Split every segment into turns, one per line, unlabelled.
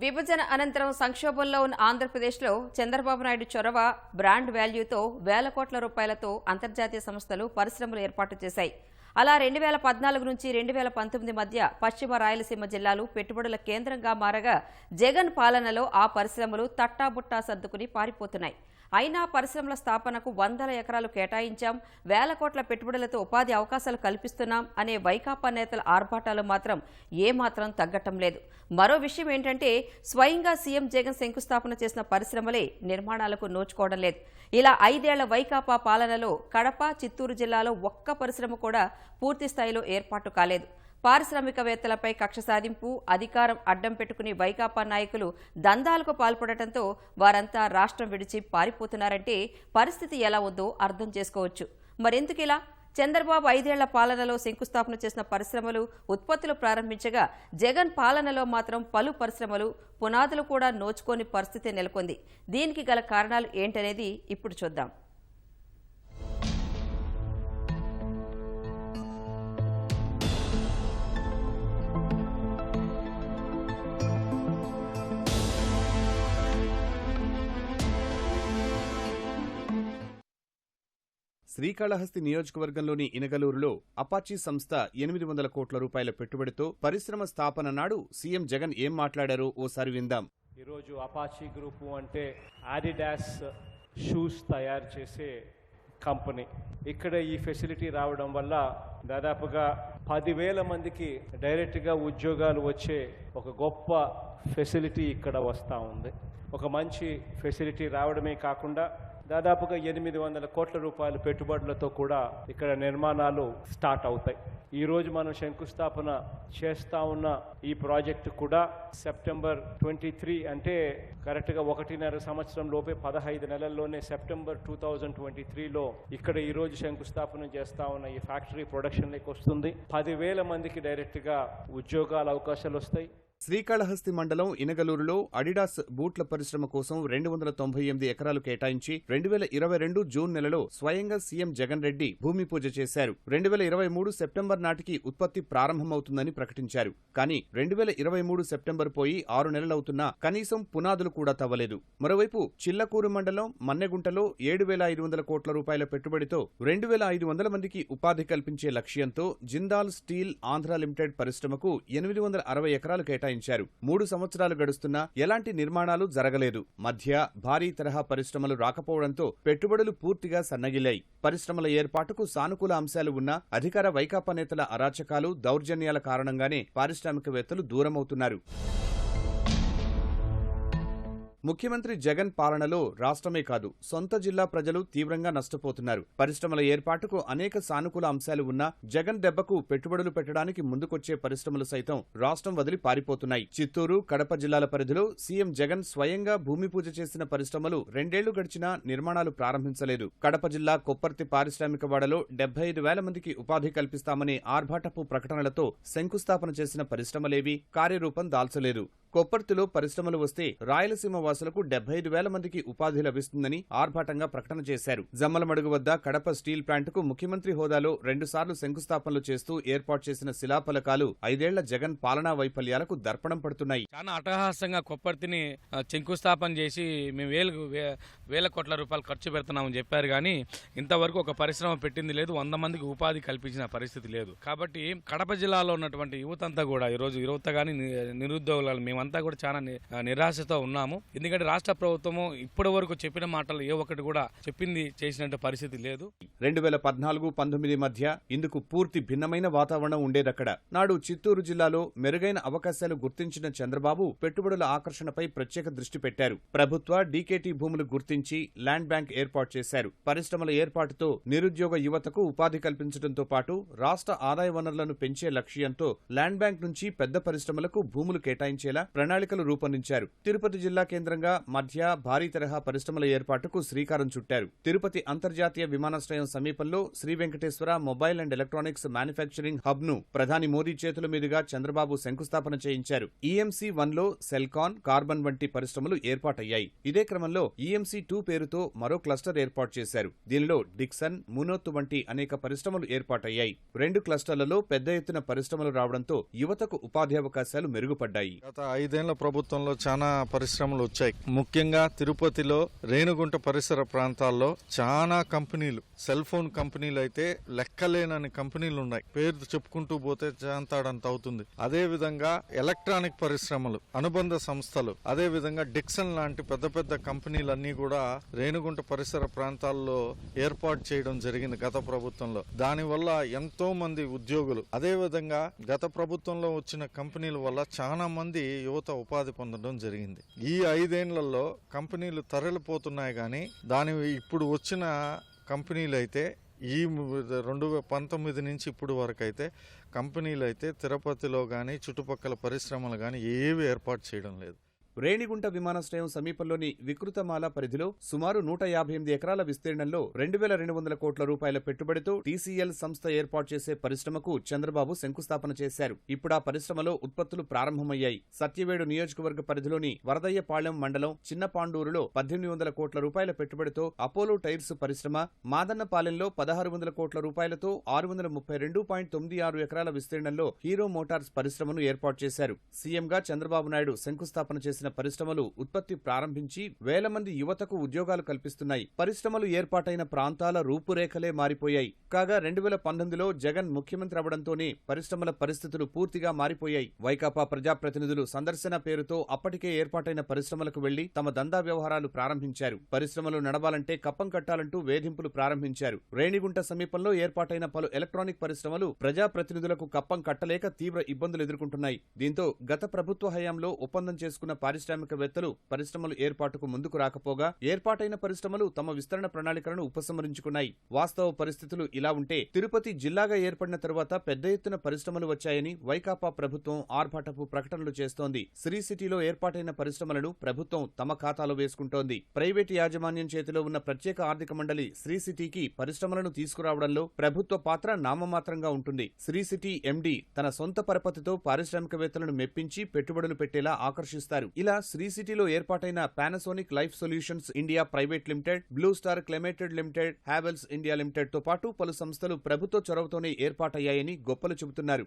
విభజన అనంతరం సంక్షోభంలో ఉన్న ఆంధ్రప్రదేశ్లో చంద్రబాబు నాయుడు చొరవ బ్రాండ్ వాల్యూతో వేల కోట్ల రూపాయలతో అంతర్జాతీయ సంస్థలు పరిశ్రమలు ఏర్పాటు చేశాయి. అలా రెండు వేల పద్నాలుగు నుంచి రెండు వేల పంతొమ్మిది మధ్య పశ్చిమ రాయలసీమ జిల్లాలు పెట్టుబడుల కేంద్రంగా మారగా జగన్ పాలనలో ఆ పరిశ్రమలు తట్టాబుట్టా సర్దుకుని పారిపోతున్నాయి. అయినా పరిశ్రమల స్థాపనకు వందల ఎకరాలు కేటాయించాం వేల కోట్ల పెట్టుబడులతో ఉపాధి అవకాశాలు కల్పిస్తున్నాం అనే వైకాపా నేతల ఆర్భాటాలు మాత్రం ఏమాత్రం తగ్గటం లేదు. మరో విషయం ఏంటంటే స్వయంగా సీఎం జగన్ శంకుస్థాపన చేసిన పరిశ్రమలే నిర్మాణాలకు నోచుకోవడం లేదు. ఇలా ఐదేళ్ళ వైకాపా పాలనలో కడప చిత్తూరు జిల్లాలో ఒక్క పరిశ్రమ కూడా పూర్తి స్థాయిలో ఏర్పాటు కాలేదు. పారిశ్రామికవేత్తలపై కక్ష సాధింపు అధికారం అడ్డం పెట్టుకుని వైకాపా నాయకులు దందాలకు పాల్పడటంతో వారంతా రాష్ట్రం విడిచి పారిపోతున్నారంటే పరిస్థితి ఎలా ఉందో అర్థం చేసుకోవచ్చు. మరెందుకు ఇలా చంద్రబాబు ఐదేళ్ళ పాలనలో శంకుస్థాపన చేసిన పరిశ్రమలు ఉత్పత్తులు ప్రారంభించగా జగన్ పాలనలో మాత్రం పలు పరిశ్రమలు పునాదులు కూడా నోచుకోని పరిస్థితి నెలకొంది. దీనికి గల కారణాలు ఏంటనేది ఇప్పుడు చూద్దాం.
శ్రీకాళహస్తి నియోజకవర్గంలోని ఇనగలూరులో అపాచీ సంస్థ ఎనిమిది వందల కోట్ల రూపాయల పెట్టుబడితో పరిశ్రమ స్థాపన నాడు సీఎం జగన్ ఏం మాట్లాడారో ఓసారి విందాం.
ఈరోజు అపాచీ గ్రూపు అంటే ఆడిడాస్ షూస్ తయారు చేసే కంపెనీ. ఇక్కడ ఈ ఫెసిలిటీ రావడం వల్ల దాదాపుగా పదివేల మందికి డైరెక్ట్గా ఉద్యోగాలు వచ్చే ఒక గొప్ప ఫెసిలిటీ ఇక్కడ వస్తూ ఉంది. ఒక మంచి ఫెసిలిటీ రావడమే కాకుండా దాదాపుగా ఎనిమిది వందల కోట్ల రూపాయల పెట్టుబడులతో కూడా ఇక్కడ నిర్మాణాలు స్టార్ట్ అవుతాయి. ఈ రోజు మనం శంకుస్థాపన చేస్తా ఉన్న ఈ ప్రాజెక్టు కూడా సెప్టెంబర్ ట్వంటీ త్రీ అంటే కరెక్ట్గా ఒకటిన్నర సంవత్సరం లోపే పదహైదు నెలల్లోనే సెప్టెంబర్ టూ థౌజండ్ ట్వంటీ త్రీలో ఇక్కడ ఈ రోజు శంకుస్థాపన చేస్తా ఉన్న ఈ ఫ్యాక్టరీ ప్రొడక్షన్లోకి వస్తుంది. పదివేల మందికి డైరెక్ట్గా ఉద్యోగాల అవకాశాలు వస్తాయి.
శ్రీకాళహస్తి మండలం ఇనగలూరులో అడిడాస్ బూట్ల పరిశ్రమ కోసం రెండు వందల తొంభై ఎనిమిది ఎకరాలు కేటాయించి రెండు వేల ఇరవై రెండు జూన్ నెలలో స్వయంగా సీఎం జగన్ రెడ్డి భూమి పూజ చేశారు. రెండు వేల ఇరవై మూడు సెప్టెంబర్ నాటికి ఉత్పత్తి ప్రారంభమవుతుందని ప్రకటించారు. కానీ రెండు వేల ఇరవై మూడు సెప్టెంబర్ పోయి ఆరు నెలలవుతున్నా కనీసం పునాదులు కూడా తవ్వలేదు. మరోవైపు చిల్లకూరు మండలం మన్నెగుంటలో ఏడు వేల ఐదు వందల కోట్ల రూపాయల పెట్టుబడితో రెండు వేల ఐదు వందల మందికి ఉపాధి కల్పించే లక్ష్యంతో జిందాల్ స్టీల్ ఆంధ్ర లిమిటెడ్ పరిశ్రమకు ఎనిమిది వందల అరవై ఎకరాలు కేటాయించారు. మూడు సంవత్సరాలు గడుస్తున్నా ఎలాంటి నిర్మాణాలు జరగలేదు. మధ్య భారీ తరహా పరిశ్రమలు రాకపోవడంతో పెట్టుబడులు పూర్తిగా సన్నగిల్లాయి. పరిశ్రమల ఏర్పాటుకు సానుకూల అంశాలు ఉన్నా అధికార వైకాపా నేతల అరాచకాలు దౌర్జన్యాల కారణంగానే పారిశ్రామికవేత్తలు దూరమవుతున్నారు. ముఖ్యమంత్రి జగన్ పాలనలో రాష్ట్రమే కాదు సొంత జిల్లా ప్రజలు తీవ్రంగా నష్టపోతున్నారు. పరిశ్రమల ఏర్పాటుకు అనేక సానుకూల అంశాలు ఉన్నా జగన్ దెబ్బకు పెట్టుబడులు పెట్టడానికి ముందుకొచ్చే పరిశ్రమలు సైతం రాష్ట్రం వదిలి పారిపోతున్నాయి. చిత్తూరు కడప జిల్లాల పరిధిలో సీఎం జగన్ స్వయంగా భూమి పూజ చేసిన పరిశ్రమలు రెండేళ్ళు గడిచినా నిర్మాణాలు ప్రారంభించలేదు. కడప జిల్లా కొప్పర్తి పారిశ్రామిక వాడలో డెబ్బై ఐదు వేల మందికి ఉపాధి కల్పిస్తామనే ఆర్భాటపు ప్రకటనలతో శంకుస్థాపన చేసిన పరిశ్రమలేవి కార్యరూపం దాల్చలేదు. కొప్పర్తిలో పరిశ్రమలు వస్తే రాయలసీమ వాసులకు డెబ్బై ఐదు వేల మందికి ఉపాధి లభిస్తుందని ఆర్భాటంగా ప్రకటన చేశారు. జమ్మలమడుగు వద్ద కడప స్టీల్ ప్లాంట్కు ముఖ్యమంత్రి హోదాలో రెండుసార్లు శంకుస్థాపనలు చేస్తూ ఏర్పాటు చేసిన శిలాఫలకాలు ఐదేళ్ళ జగన్ పాలనా వైఫల్యాలకు దర్పణం పడుతున్నాయి.
చాలా అట్టహాసంగా కొప్పర్తిని శంకుస్థాపన చేసి మేము వేలు వే- వేల కోట్ల రూపాయలు ఖర్చు పెడుతున్నామని చెప్పారు కానీ ఇంతవరకు ఒక పరిశ్రమ పెట్టింది లేదు వంద మందికి ఉపాధి కల్పించిన పరిస్థితి లేదు. కాబట్టి కడప జిల్లాలో ఉన్నటువంటి యువతంతా కూడా ఈరోజు యువత కానీ నిరుద్యోగులు మేమంతా కూడా చాలా నిరాశతో ఉన్నాము. ఎందుకంటే రాష్ట్ర ప్రభుత్వము ఇప్పటి వరకు చెప్పిన మాటలు ఏ ఒక్కటి కూడా చెప్పింది చేసినట్టు పరిస్థితి లేదు.
రెండు వేల పద్నాలుగు పంతొమ్మిది మధ్య ఇందుకు పూర్తి భిన్నమైన వాతావరణం ఉండేదక్కడ. నాడు చిత్తూరు జిల్లాలో మెరుగైన అవకాశాలు గుర్తించిన చంద్రబాబు పెట్టుబడుల ఆకర్షణపై ప్రత్యేక దృష్టి పెట్టారు. ప్రభుత్వ డీకేటీ భూములు గుర్తించి ల్యాండ్ బ్యాంక్ ఏర్పాటు చేశారు. పరిశ్రమల ఏర్పాటుతో నిరుద్యోగ యువతకు ఉపాధి కల్పించడంతో పాటు రాష్ట్ర ఆదాయ వనరులను పెంచే లక్ష్యంతో ల్యాండ్ బ్యాంక్ నుంచి పెద్ద పరిశ్రమలకు భూములు కేటాయించేలా ప్రణాళికలు రూపొందించారు. తిరుపతి జిల్లా కేంద్రంగా మధ్య భారీ తరహా పరిశ్రమల ఏర్పాటుకు శ్రీకారం చుట్టారు. తిరుపతి అంతర్జాతీయ విమానాశ్రయం సమీపంలో Sri Venkateswara mobile and electronics manufacturing హబ్ను ప్రధాని మోదీ చేతుల మీదుగా చంద్రబాబు శంకుస్థాపన చేయించారు. ఈఎంసీ వన్లో సెల్కాన్ కార్బన్ వంటి పరిశ్రమలు ఏర్పాటయ్యాయి. ఇదే క్రమంలో ఈఎంసీ టూ పేరుతో మరో క్లస్టర్ ఏర్పాటు చేశారు. దీనిలో డిక్సన్ మునోత్ వంటి అనేక పరిశ్రమలు ఏర్పాటయ్యాయి. రెండు క్లస్టర్లలో పెద్ద ఎత్తున పరిశ్రమలు రావడంతో యువతకు ఉపాధి అవకాశాలు మెరుగుపడ్డాయి.
గత ఐదేళ్ళ ప్రభుత్వంలో చాలా పరిశ్రమలు వచ్చాయి. ముఖ్యంగా తిరుపతిలో రేణుగుంట పరిసర ప్రాంతాల్లో చాలా కంపెనీలు సెల్ ఫోన్ కంపెనీలు అయితే లెక్కలేనని కంపెనీలు ఉన్నాయి. పేరు చెప్పుకుంటూ పోతే చాంతాడంత అవుతుంది. అదే విధంగా ఎలక్ట్రానిక్ పరిశ్రమలు అనుబంధ సంస్థలు అదే విధంగా డిక్సన్ లాంటి పెద్ద పెద్ద కంపెనీలన్నీ కూడా రేణుగుంట పరిసర ప్రాంతాల్లో ఏర్పాటు చేయడం జరిగింది గత ప్రభుత్వంలో. దానివల్ల ఎంతో మంది ఉద్యోగులు అదే విధంగా గత ప్రభుత్వంలో వచ్చిన కంపెనీల వల్ల చాలా మంది యువత ఉపాధి పొందడం జరిగింది. ఈ ఐదేళ్ళలో కంపెనీలు తరలిపోతున్నాయి కానీ దాని ఇప్పుడు వచ్చిన కంపెనీలు అయితే ఈ రెండు వేల పంతొమ్మిది నుంచి ఇప్పుడు వరకు అయితే కంపెనీలు అయితే తిరుపతిలో కానీ చుట్టుపక్కల పరిశ్రమలు కానీ ఏవి ఏర్పాటు చేయడం లేదు.
రేణిగుంట విమానాశ్రయం సమీపంలోని వికృతమాల పరిధిలో సుమారు నూట యాభై ఎనిమిది ఎకరాల విస్తీర్ణంలో రెండు వేల రెండు వందల కోట్ల రూపాయల పెట్టుబడితో టీసీఎల్ సంస్థ ఏర్పాటు చేసే పరిశ్రమకు చంద్రబాబు శంకుస్థాపన చేశారు. ఇప్పుడు ఆ పరిశ్రమలో ఉత్పత్తులు ప్రారంభమయ్యాయి. సత్యవేడు నియోజకవర్గ పరిధిలోని వరదయ్యపాళెం మండలం చిన్నపాండూరులో పద్దెనిమిది వందల కోట్ల రూపాయల పెట్టుబడితో అపోలో టైర్స్ పరిశ్రమ మాదన్నపాలెంలో పదహారు వందల కోట్ల రూపాయలతో ఆరు వందల ముప్పై రెండు పాయింట్ తొమ్మిది ఆరు ఎకరాల విస్తీర్ణంలో హీరో మోటార్స్ పరిశ్రమను ఏర్పాటు చేశారు. సీఎంగా చంద్రబాబు నాయుడు శంకుస్థాపన చేశారు. చేసిన పరిశ్రమలు ఉత్పత్తి ప్రారంభించి వేల మంది యువతకు ఉద్యోగాలు కల్పిస్తున్నాయి. పరిశ్రమలు ఏర్పాటైన ప్రాంతాల రూపురేఖలే మారిపోయాయి. కాగా రెండు వేల పంతొమ్మిదిలో జగన్ ముఖ్యమంత్రి అవడంతోనే పరిశ్రమల పరిస్థితులు పూర్తిగా మారిపోయాయి. వైకాపా ప్రజాప్రతినిధులు సందర్శన పేరుతో అప్పటికే ఏర్పాటైన పరిశ్రమలకు వెళ్ళి తమ దందా వ్యవహారాలు ప్రారంభించారు. పరిశ్రమలు నడవాలంటే కప్పం కట్టాలంటూ వేధింపులు ప్రారంభించారు. రేణిగుంట సమీపంలో ఏర్పాటైన పలు ఎలక్ట్రానిక్ పరిశ్రమలు ప్రజాప్రతినిధులకు కప్పం కట్టలేక తీవ్ర ఇబ్బందులు ఎదుర్కొంటున్నాయి. దీంతో గత ప్రభుత్వ హయాంలో ఒప్పందం చేసుకున్న పారిశ్రామికవేత్తలు పరిశ్రమలు ఏర్పాటుకు ముందుకు రాకపోగా ఏర్పాటైన పరిశ్రమలు తమ విస్తరణ ప్రణాళికలను ఉపసంహరించుకున్నాయి. వాస్తవ పరిస్థితులు ఇలా ఉంటే తిరుపతి జిల్లాగా ఏర్పడిన తరువాత పెద్ద ఎత్తున పరిశ్రమలు వచ్చాయని వైకాపా ప్రభుత్వం ఆర్భాటపు ప్రకటనలు చేస్తోంది. శ్రీ సిటీలో ఏర్పాటైన పరిశ్రమలను ప్రభుత్వం తమ ఖాతాలో వేసుకుంటోంది. ప్రైవేటు యాజమాన్యం చేతిలో ఉన్న ప్రత్యేక ఆర్థిక మండలి శ్రీ సిటీకి పరిశ్రమలను తీసుకురావడంలో ప్రభుత్వ పాత్ర నామమాత్రంగా ఉంటుంది. శ్రీ సిటీ ఎండీ తన సొంత పరపతితో పారిశ్రామికవేత్తలను మెప్పించి పెట్టుబడులు పెట్టేలా ఆకర్షిస్తారు. ఇలా శ్రీ సిటీలో ఏర్పాటైన Panasonic life solutions India private limited blue star climated limited Havells India లిమిటెడ్తో పాటు పలు సంస్థలు ప్రభుత్వ చొరవతోనే ఏర్పాటయ్యాయని గొప్పలు చెబుతున్నారు.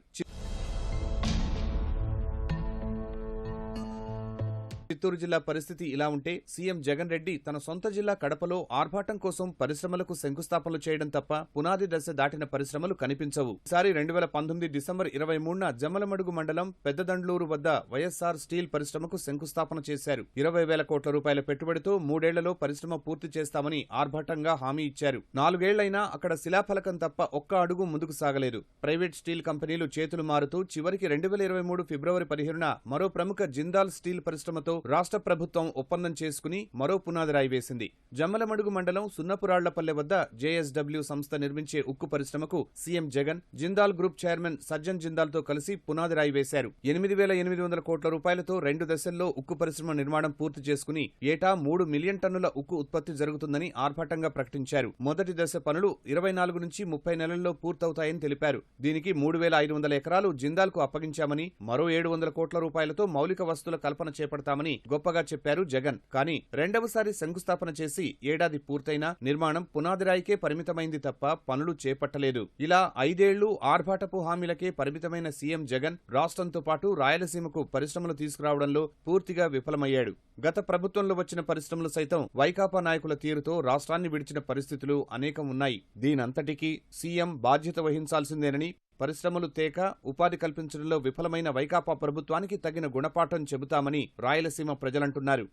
చిత్తూరు జిల్లా పరిస్థితి ఇలా ఉంటే సీఎం జగన్ రెడ్డి తన సొంత జిల్లా కడపలో ఆర్భాటం కోసం పరిశ్రమలకు శంకుస్థాపనలు చేయడం తప్ప పునాది దశ దాటిన పరిశ్రమలు కనిపించవు. ఈసారి రెండు వేల పంతొమ్మిది డిసెంబర్ ఇరవై మూడున జమ్మలమడుగు మండలం పెద్దదండ్లూరు వద్ద వైఎస్ఆర్ స్టీల్ పరిశ్రమకు శంకుస్థాపన చేశారు. ఇరవై వేల కోట్ల రూపాయల పెట్టుబడితో మూడేళ్ళలో పరిశ్రమ పూర్తి చేస్తామని ఆర్భాటంగా హామీ ఇచ్చారు. నాలుగేళ్ళైనా అక్కడ శిలాఫలకం తప్ప ఒక్క అడుగు ముందుకు సాగలేదు. ప్రైవేట్ స్టీల్ కంపెనీలు చేతులు మారుతూ చివరికి రెండు వేల ఇరవై మూడు ఫిబ్రవరి పదిహేనున మరో ప్రముఖ జిందాల్ స్టీల్ పరిశ్రమతో రాష్ట్ర ప్రభుత్వం ఒప్పందం చేసుకుని మరో పునాది రాయి వేసింది జమ్మలమడుగు మండలం సున్నపురాళ్ళపల్లె వద్ద జేఎస్డబ్ల్యూ సంస్థ నిర్మించే ఉక్కు పరిశ్రమకు CM Jagan Jindal group chairman Sajjan జిందాల్తో కలిసి పునాది రాయి వేశారు ఎనిమిది వేల ఎనిమిది వందల కోట్ల రూపాయలతో రెండు దశల్లో ఉక్కు పరిశ్రమ నిర్మాణం పూర్తి చేసుకుని ఏటా మూడు మిలియన్ టన్నుల ఉక్కు ఉత్పత్తి జరుగుతుందని ఆర్భాటంగా ప్రకటించారు. మొదటి దశ పనులు ఇరవై నాలుగు నుంచి ముప్పై నెలల్లో పూర్తవుతాయని తెలిపారు. దీనికి మూడు వేల ఐదు వందల ఎకరాలు జిందాల్కు అప్పగించామని మరో ఏడు వందల కోట్ల రూపాయలతో మౌలిక వస్తువుల కల్పన చేపడతామని గొప్పగా చెప్పారు జగన్. కానీ రెండవసారి శంకుస్థాపన చేసి ఏడాది పూర్తయినా నిర్మాణం పునాదిరాయికే పరిమితమైంది తప్ప పనులు చేపట్టలేదు. ఇలా ఐదేళ్ళు ఆర్భాటపు హామీలకే పరిమితమైన సీఎం జగన్ రాష్ట్రంతో పాటు రాయలసీమకు పరిశ్రమలు తీసుకురావడంలో పూర్తిగా విఫలమయ్యాడు. గత ప్రభుత్వంలో వచ్చిన పరిశ్రమలు సైతం వైకాపా నాయకుల తీరుతో రాష్ట్రాన్ని విడిచిన పరిస్థితులు అనేకం ఉన్నాయి. దీనంతటికీ సీఎం బాధ్యత వహించాల్సిందేనని పరిశ్రమలు తేక ఉపాధి కల్పించడంలో విఫలమైన వైకాపా ప్రభుత్వానికి తగిన గుణపాఠం చెబుతామని రాయలసీమ ప్రజలంటున్నారు.